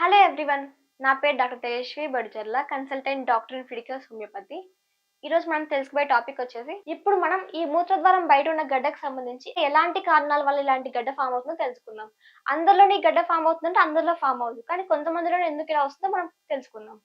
Hello everyone నా పేరు doctor Tejaswi Badicherla consultant doctor in ఫిడికల్స్ homeopathy. ఈరోజు మనం తెలుసుకోబోయే టాపిక్ వచ్చేసి ఇప్పుడు మనం ఈ మూత్రద్వారం బయట ఉన్న గడ్డకు సంబంధించి ఎలాంటి కారణాల వల్ల ఇలాంటి గడ్డ ఫామ్ అవుతుందో తెలుసుకుందాం. అందరిలోని గడ్డ ఫామ్ అవుతుందంటే అందరిలో ఫామ్ అవుతుంది. కానీ కొంతమందిలో ఎందుకు ఇలా వస్తుందో మనం తెలుసుకుందాం.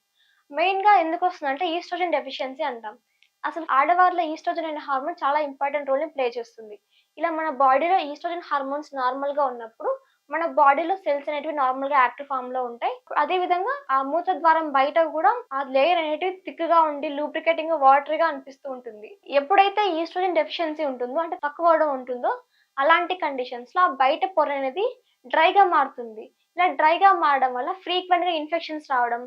మెయిన్గా ఎందుకు వస్తుందంటే ఈస్ట్రోజన్ డెఫిషియన్సీ అంటాం. అసలు ఆడవారిలో ఈస్ట్రోజన్ అనే హార్మోన్ చాలా ఇంపార్టెంట్ రోల్ని ప్లే చేస్తుంది. ఇలా మన బాడీలో ఈస్ట్రోజన్ హార్మోన్స్ నార్మల్గా ఉన్నప్పుడు మన బాడీలో సెల్స్ అనేటివి నార్మల్గా యాక్టివ్ ఫామ్లో ఉంటాయి. అదే విధంగా ఆ మూత్ర ద్వారం బయట కూడా ఆ లేయర్ అనేటివి థిక్గా ఉండి లూబ్రికేటింగ్ వాటర్గా అనిపిస్తూ ఉంటుంది. ఎప్పుడైతే ఈస్ట్రోజన్ డెఫిషియన్సీ ఉంటుందో అంటే తక్కువ అవడం ఉంటుందో అలాంటి కండిషన్స్లో ఆ బయట పొర అనేది డ్రైగా మారుతుంది. ఇలా డ్రైగా మారడం వల్ల ఫ్రీక్వెంట్గా ఇన్ఫెక్షన్స్ రావడం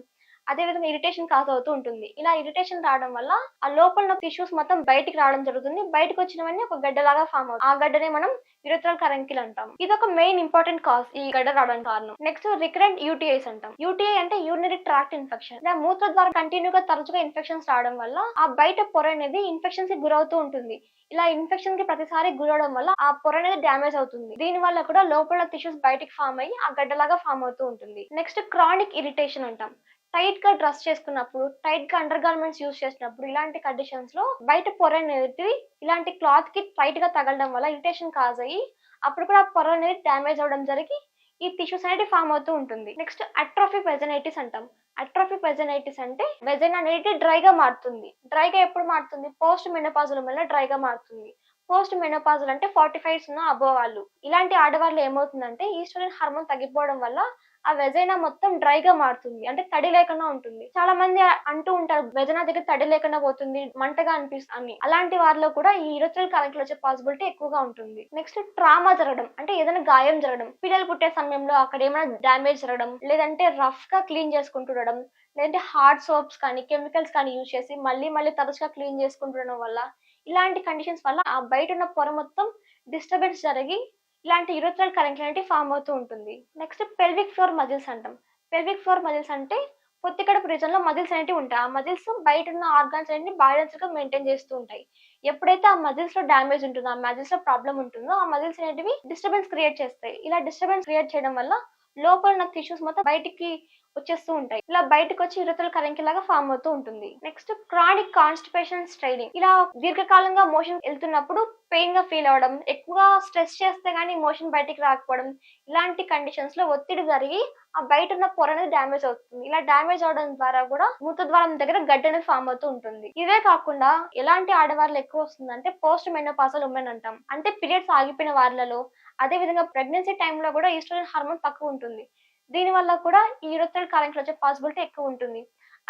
అదే విధంగా ఇరిటేషన్ కాజ్ అవుతూ ఉంటుంది. ఇలా ఇరిటేషన్ రావడం వల్ల ఆ లోపల టిష్యూస్ మొత్తం బయటికి రావడం జరుగుతుంది. బయటకు వచ్చినవన్నీ ఒక గడ్డలాగా ఫామ్ అవుతుంది ఆ గడ్డనే మనం యూరిథ్రల్ కరంకిల్ అంటాం. ఇది ఒక మెయిన్ ఇంపార్టెంట్ కాజ్ ఈ గడ్డ రావడానికి కారణం. నెక్స్ట్ రికరెంట్ యూటీఐస్ అంటాం. యూటీఐ అంటే యూరినరీ ట్రాక్ట్ ఇన్ఫెక్షన్ ఇలా మూత్ర ద్వారా కంటిన్యూగా తరచుగా ఇన్ఫెక్షన్స్ రావడం వల్ల ఆ బయట పొర అనేది ఇన్ఫెక్షన్స్కి గురవుతూ ఉంటుంది. ఇలా ఇన్ఫెక్షన్కి ప్రతిసారి గురవడం వల్ల ఆ పొర అనేది డ్యామేజ్ అవుతుంది. దీని వల్ల కూడా లోపల టిష్యూస్ బయటికి ఫామ్ అయ్యి ఆ గడ్డలాగా ఫామ్ అవుతూ ఉంటుంది. నెక్స్ట్ క్రానిక్ ఇరిటేషన్ అంటాం. టైట్గా డ్రెస్ చేసుకున్నప్పుడు టైట్గా అండర్ గార్మెంట్స్ యూస్ చేసినప్పుడు ఇలాంటి కండిషన్స్లో బయట పొర అనేది ఇలాంటి క్లాత్కి టైట్గా తగలడం వల్ల ఇరిటేషన్ కాజ్ అయ్యి అప్పుడు కూడా ఆ పొర అనేది డ్యామేజ్ అవడం జరిగి ఈ టిష్యూస్ అనేది ఫామ్ అవుతూ ఉంటుంది. నెక్స్ట్ అట్రోఫిక్ వెజనైటిస్ అంటాం. అట్రోఫిక్ వెజనైటిస్ అంటే వెజన్ అనేది డ్రైగా మారుతుంది. డ్రైగా ఎప్పుడు మారుతుంది? పోస్ట్ మెనపాజుల వల్ల డ్రైగా మారుతుంది. పోస్ట్ మెనోపాజల్ అంటే ఫార్టీ ఫైవ్ ఉన్న అబో వాళ్ళు ఇలాంటి ఆడవాళ్ళు ఏమవుతుందంటే ఈస్ట్రోజన్ హార్మోన్ తగ్గిపోవడం వల్ల ఆ వెజైనా మొత్తం డ్రైగా మారుతుంది. అంటే తడి లేకుండా ఉంటుంది. చాలా మంది అంటూ ఉంటారు వెజనా దగ్గర తడి లేకుండా పోతుంది మంటగా అనిపిస్తుంది అని. అలాంటి వారిలో కూడా ఈ ఇరచల్ కరెంట్లు వచ్చే పాసిబిలిటీ ఎక్కువగా ఉంటుంది. నెక్స్ట్ ట్రామా జరగడం. అంటే ఏదైనా గాయం జరగడం. పిల్లలు పుట్టే సమయంలో అక్కడ ఏమైనా డ్యామేజ్ జరగడం. లేదంటే రఫ్గా క్లీన్ చేసుకుంటుండడం లేదంటే హార్డ్ సోప్స్ కానీ కెమికల్స్ కానీ యూజ్ చేసి మళ్ళీ మళ్ళీ తరచుగా క్లీన్ చేసుకుంటుండడం వల్ల ఇలాంటి కండిషన్స్ వల్ల ఆ బయట ఉన్న పొర మొత్తం డిస్టర్బెన్స్ జరిగి ఇలాంటి యూరోథ్రల్ కరెంట్ అనేది ఫామ్ అవుతూ ఉంటుంది. నెక్స్ట్ పెల్విక్ ఫ్లోర్ మజిల్స్ అంటాం. పెల్విక్ ఫ్లోర్ మజిల్స్ అంటే పొత్తి కడుపు రీజన్లో మజిల్స్ అనేవి ఉంటాయి. ఆ మజిల్స్ బయట ఉన్న ఆర్గాన్స్ అనేవి బ్యాలెన్స్గా మెయింటైన్ చేస్తూ ఉంటాయి. ఎప్పుడైతే ఆ మజిల్స్లో డ్యామేజ్ ఉంటుందో ఆ మజిల్స్లో ప్రాబ్లం ఉంటుందో ఆ మజిల్స్ అనేటివి డిస్టర్బెన్స్ క్రియేట్ చేస్తాయి. ఇలా డిస్టర్బెన్స్ క్రియేట్ చేయడం వల్ల లోపల ఉన్న టిష్యూస్ మొత్తం బయటికి వచ్చేస్తూ ఉంటాయి. ఇలా బయటకు వచ్చి ఇరతల కరెంకి లాగా ఫామ్ అవుతూ ఉంటుంది. నెక్స్ట్ క్రానిక్ కాన్స్టిపేషన్ స్ట్రైనింగ్ ఇలా దీర్ఘకాలంగా మోషన్ వెళ్తున్నప్పుడు పెయిన్గా ఫీల్ అవ్వడం ఎక్కువగా స్ట్రెస్ చేస్తే గానీ మోషన్ బయటికి రాకపోవడం ఇలాంటి కండిషన్స్లో ఒత్తిడి జరిగి ఆ బయట ఉన్న పొర అనేది డ్యామేజ్ అవుతుంది. ఇలా డ్యామేజ్ అవడం ద్వారా కూడా మూత ద్వారం దగ్గర గడ్డ అనేది ఫామ్ అవుతూ ఉంటుంది. ఇవే కాకుండా ఎలాంటి ఆడవాళ్ళు ఎక్కువ వస్తుందంటే పోస్ట్ మెనోపాసల్ ఉమెన్ అంటాం. అంటే పీరియడ్స్ ఆగిపోయిన వాళ్ళలో అదే విధంగా ప్రెగ్నెన్సీ టైంలో కూడా ఈస్ట్రోజన్ హార్మోన్ తక్కువ ఉంటుంది. దీని వల్ల కూడా ఈ యూరోథైడ్ కరెంట్ వచ్చే పాసిబిలిటీ ఎక్కువ ఉంటుంది.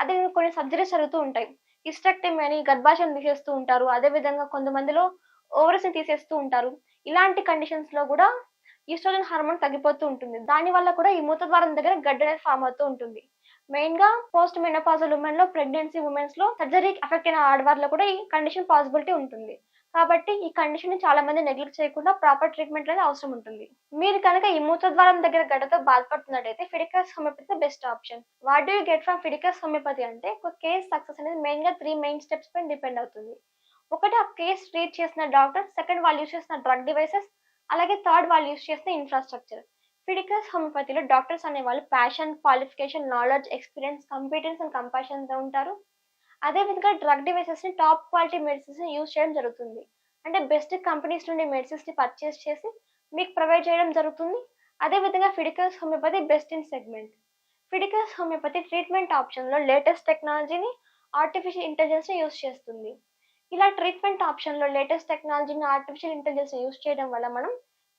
అదే కొన్ని సర్జరీస్ జరుగుతూ ఉంటాయి. హిస్టెక్టమీ అని గర్భాశయం తీసేస్తూ ఉంటారు. అదే విధంగా కొంతమందిలో ఓవరస్ని తీసేస్తూ ఉంటారు. ఇలాంటి కండిషన్స్లో కూడా ఈస్ట్రోజన్ హార్మోన్ తగ్గిపోతూ ఉంటుంది. దాని వల్ల కూడా ఈ మూతద్వారం దగ్గర గడ్డ అనేది ఫామ్ అవుతూ ఉంటుంది. మెయిన్గా పోస్ట్ మెనోపాజల్ ఉమెన్లో ప్రెగ్నెన్సీ ఉమెన్స్లో సర్జరీ ఎఫెక్ట్ అయిన ఆడవారిలో కూడా ఈ కండిషన్ పాసిబిలిటీ ఉంటుంది. కాబట్టి ఈ కండిషన్ చాలా మంది నెగ్లెక్ట్ చేయకుండా ప్రాపర్ ట్రీట్మెంట్ అనేది అవసరం ఉంటుంది. మీరు కనుక ఈ మూత్రద్వారం దగ్గర గడ్డతో బాధపడుతున్నట్టయితే Fidicus homeopathy best option what do you get from Fidicus homeopathy అంటే ఒక కేస్ సక్సెస్ అనేది మెయిన్గా త్రీ మెయిన్ స్టెప్స్ పైన డిపెండ్ అవుతుంది. ఒకటి ఆ కేస్ ట్రీట్ చేసిన డాక్టర్ సెకండ్ వాళ్ళు యూస్ చేసిన డ్రగ్ డివైసెస్ అలాగే థర్డ్ వాళ్ళు యూస్ చేసిన ఇన్ఫ్రాస్ట్రక్చర్ ఫిడికస్ హోమియోపతిలో డాక్టర్స్ అనే వాళ్ళు passion qualification knowledge experience competence and కంపాషన్తో ఉంటారు. అదే విధంగా డ్రగ్ డివైసెస్ని టాప్ క్వాలిటీ మెడిసిన్స్ని యూజ్ చేయడం జరుగుతుంది. అంటే బెస్ట్ కంపెనీస్ నుండి మెడిసిన్స్ని పర్చేస్ చేసి మీకు ప్రొవైడ్ చేయడం జరుగుతుంది. అదే విధంగా ఫిడికల్స్ homeopathy best in segment. ఫిడికల్స్ homeopathy treatment ఆప్షన్లో లేటెస్ట్ టెక్నాలజీని ఆర్టిఫిషియల్ ఇంటెలిజెన్స్ని యూజ్ చేస్తుంది. ఇలా ట్రీట్మెంట్ ఆప్షన్లో లేటెస్ట్ టెక్నాలజీని ఆర్టిఫిషియల్ ఇంటెలిజెన్స్ యూజ్ చేయడం వల్ల మనం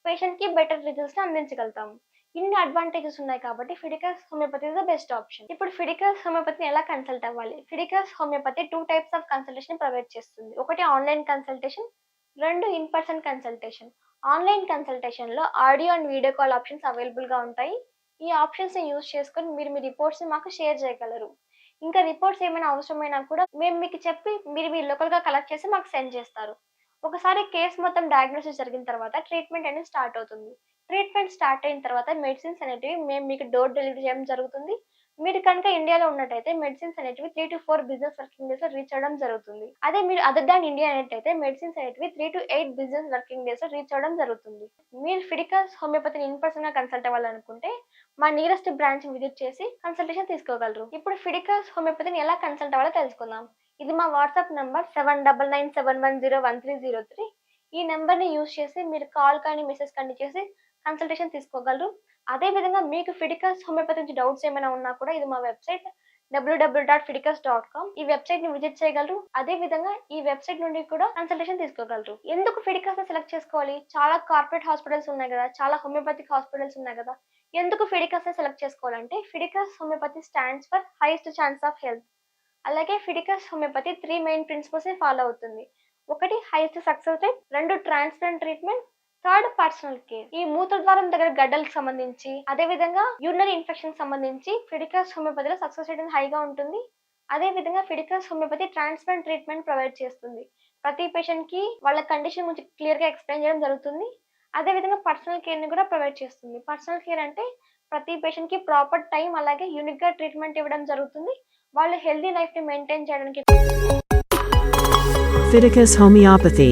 పేషెంట్కి బెటర్ రిజల్ట్స్ని అందించగలుగుతాము ఇన్ని అడ్వాంటేజెస్ ఉన్నాయి కాబట్టి ఫిడికల్స్ homeopathy is the best option ఇప్పుడు ఫిడికల్స్ హోమియోపతిని ఎలా కన్సల్ట్ అవ్వాలి? ఫిడికల్స్ homeopathy two types of consultation provide చేస్తుంది. ఒకటి ఆన్లైన్ కన్సల్టేషన్ రెండు in person consultation online కన్సల్టేషన్లో audio and video call options అవైలబుల్గా ఉంటాయి. ఈ ఆప్షన్స్ని యూజ్ చేసుకొని మీరు మీ రిపోర్ట్స్ని మాకు షేర్ చేయగలరు. ఇంకా రిపోర్ట్స్ ఏమైనా అవసరమైనా కూడా మేము మీకు చెప్పి మీరు మీ లోకల్గా కలెక్ట్ చేసి మాకు సెండ్ చేస్తారు. ఒకసారి కేసు మొత్తం డయాగ్నోసిస్ జరిగిన తర్వాత ట్రీట్మెంట్ అనేది స్టార్ట్ అవుతుంది. ట్రీట్మెంట్ స్టార్ట్ అయిన తర్వాత మెడిసిన్స్ అనేటివి మేము మీకు డోర్ డెలివరీ చేయడం జరుగుతుంది. మీరు కనుక ఇండియాలో ఉన్నట్టయితే మెడిసిన్స్ అనేటివి three to four business working డేస్లో రీచ్ అవ్వడం జరుగుతుంది. అదే మీరు అదర్ దాన్ ఇండియా అనేట్టయితే మెడిసిన్స్ అనేటివి three to eight business working డేస్లో రీచ్ అవ్వడం జరుగుతుంది. మీరు ఫిడికల్స్ హోమియోపతిని ఇన్ పర్సన్గా కన్సల్ట్ అవ్వాలనుకుంటే మా నియరెస్ట్ బ్రాంచ్ విజిట్ చేసి కన్సల్టేషన్ తీసుకోగలరు. ఇప్పుడు ఫిడికల్స్ హోమియోపతిని ఎలా కన్సల్ట్ అవ్వాలో తెలుసుకుందాం. ఇది మా WhatsApp number seven double nine seven one zero one three zero three. ఈ నెంబర్ని యూజ్ చేసి మీరు కాల్ కానీ మెసేజ్ కానీ చేసి కన్సల్టేషన్ తీసుకోగలరు. అదే విధంగా మీకు ఫిడికస్ హోమియోపతి నుంచి డౌట్స్ ఏమైనా ఉన్నా కూడా ఇది మా website WW dot Fidicus dot com ఈ వెబ్సైట్ని విజిట్ చేయగలరు. అదే విధంగా ఈ వెబ్సైట్ నుండి కూడా కన్సల్టేషన్ తీసుకోగలరు. ఎందుకు ఫిడికస్ సెలెక్ట్ చేసుకోవాలి? చాలా కార్పొరేట్ హాస్పిటల్స్ ఉన్నాయి కదా. చాలా హోమియోపతిక్ హాస్పిటల్స్ ఉన్నాయి కదా. ఎందుకు ఫిడికస్ సెలెక్ట్ చేసుకోవాలంటే Fidicus homeopathy stands for highest chance of health అలాగే ఫిడికస్ హోమియోపతి త్రీ మెయిన్ ప్రిన్సిపల్స్ని ఫాలో అవుతుంది. ఒకటి హైయెస్ట్ సక్సెస్ రేట్ రెండు transplant treatment third personal care. ఈ మూత్రద్వారం దగ్గర గడ్డలకు సంబంధించి అదే విధంగా యూరినరీ ఇన్ఫెక్షన్ సంబంధించి ఫిడికల్స్ హోమియోపతిలో సక్సెస్ రేట్ హైగా ఉంటుంది. అదే విధంగా ఫిడికల్స్ హోమియోపతి ట్రాన్స్ప్లాంట్ ట్రీట్మెంట్ ప్రొవైడ్ చేస్తుంది. ప్రతి పేషెంట్కి వాళ్ళ కండిషన్ గురించి క్లియర్గా ఎక్స్ప్లెయిన్ చేయడం జరుగుతుంది. అదే విధంగా పర్సనల్ కేర్ని కూడా ప్రొవైడ్ చేస్తుంది. పర్సనల్ కేర్ అంటే ప్రతి పేషెంట్కి ప్రాపర్ టైం అలాగే యూనిక్గా ట్రీట్మెంట్ ఇవ్వడం జరుగుతుంది. వాళ్ళు హెల్దీ లైఫ్ని మెయింటైన్ చేయడానికి ఫిడికస్ హోమియోపతి